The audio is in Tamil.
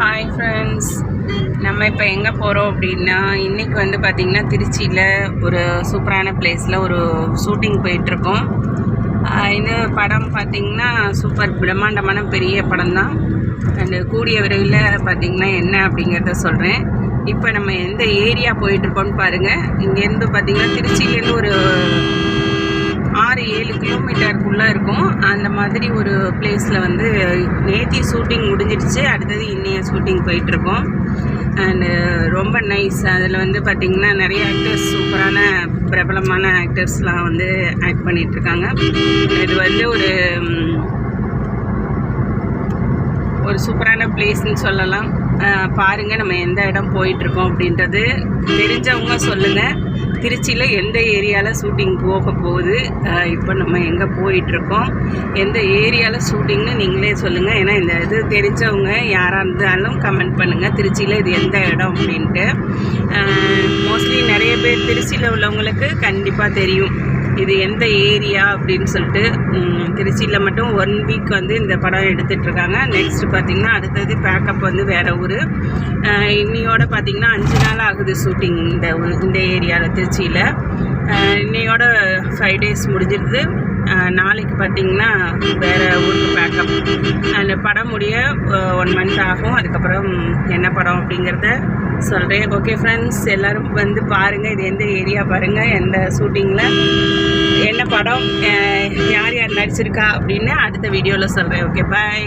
ஹாய் ஃப்ரெண்ட்ஸ் நம்ம இப்போ எங்கே போகிறோம் அப்படின்னா இன்றைக்கி வந்து பார்த்திங்கன்னா திருச்சியில் ஒரு சூப்பரான பிளேஸில் ஒரு ஷூட்டிங் போயிட்டுருக்கோம். இது படம் பார்த்திங்கன்னா சூப்பர் பிரம்மாண்டமான பெரிய படம் தான் அண்டு கூடிய விரைவில் பார்த்திங்கன்னா என்ன அப்படிங்கிறத சொல்கிறேன் இப்போ நம்ம எந்த ஏரியா போயிட்டுருக்கோம்னு பாருங்கள் இங்கேருந்து பார்த்திங்கன்னா திருச்சியிலேருந்து ஒரு நல்லா இருக்கும். அந்த மாதிரி ஒரு பிளேஸில் வந்து நேத்தி ஷூட்டிங் முடிஞ்சிடுச்சு. அடுத்தது இன்னைய ஷூட்டிங் போயிட்டுருக்கோம். அண்டு ரொம்ப நைஸ் அதில் வந்து பார்த்திங்கன்னா நிறைய ஆக்டர்ஸ் சூப்பரான பிரபலமான ஆக்டர்ஸ்லாம் வந்து ஆக்ட் பண்ணிகிட்ருக்காங்க இது வந்து ஒரு ஒரு சூப்பரான பிளேஸ்னு சொல்லலாம். பாருங்கள் நம்ம எந்த இடம் போயிட்டுருக்கோம் அப்படின்றது. தெரிஞ்சவங்க சொல்லுங்கள் திருச்சியில் எந்த ஏரியாவில் ஷூட்டிங் போக போகுது? இப்போ நம்ம எங்கே போயிட்டுருக்கோம்? எந்த ஏரியாவில் ஷூட்டிங்னு நீங்களே சொல்லுங்கள் ஏன்னா இந்த இது தெரிஞ்சவங்க யாராக இருந்தாலும் கமெண்ட் பண்ணுங்கள் திருச்சியில் இது எந்த இடம் அப்படின்ட்டு. மோஸ்ட்லி நிறைய பேர் திருச்சியில் உள்ளவங்களுக்கு கண்டிப்பாக தெரியும். இது எந்த ஏரியா அப்படின்னு சொல்லிட்டு திருச்சியில் மட்டும் ஒன் வீக் வந்து இந்த படம் எடுத்துட்ருக்காங்க நெக்ஸ்ட் பார்த்திங்கன்னா அடுத்தது பேக்கப் வந்து வேறு ஊர். இன்னையோட பார்த்திங்கன்னா அஞ்சு நாள் ஆகுது ஷூட்டிங் இந்த இந்த ஏரியாவில் திருச்சியில். இன்னையோட ஃபைவ் டேஸ் முடிஞ்சிருது. நாளைக்கு பார்த்திங்கன்னா வேறு ஊருக்கு பேக்கப் அந்த படம் முடிய ஒன் மந்த் ஆகும். அதுக்கப்புறம் என்ன படம் அப்படிங்கிறத சொல்கிறேன் ஓகே ஃப்ரெண்ட்ஸ் எல்லோரும் வந்து பாருங்கள் இது எந்த ஏரியா பாருங்கள் எந்த ஷூட்டிங்கில் என்ன படம் யார் யார் நடிச்சிருக்கா அப்படின்னு அடுத்த வீடியோவில் சொல்கிறேன் ஓகே பாய்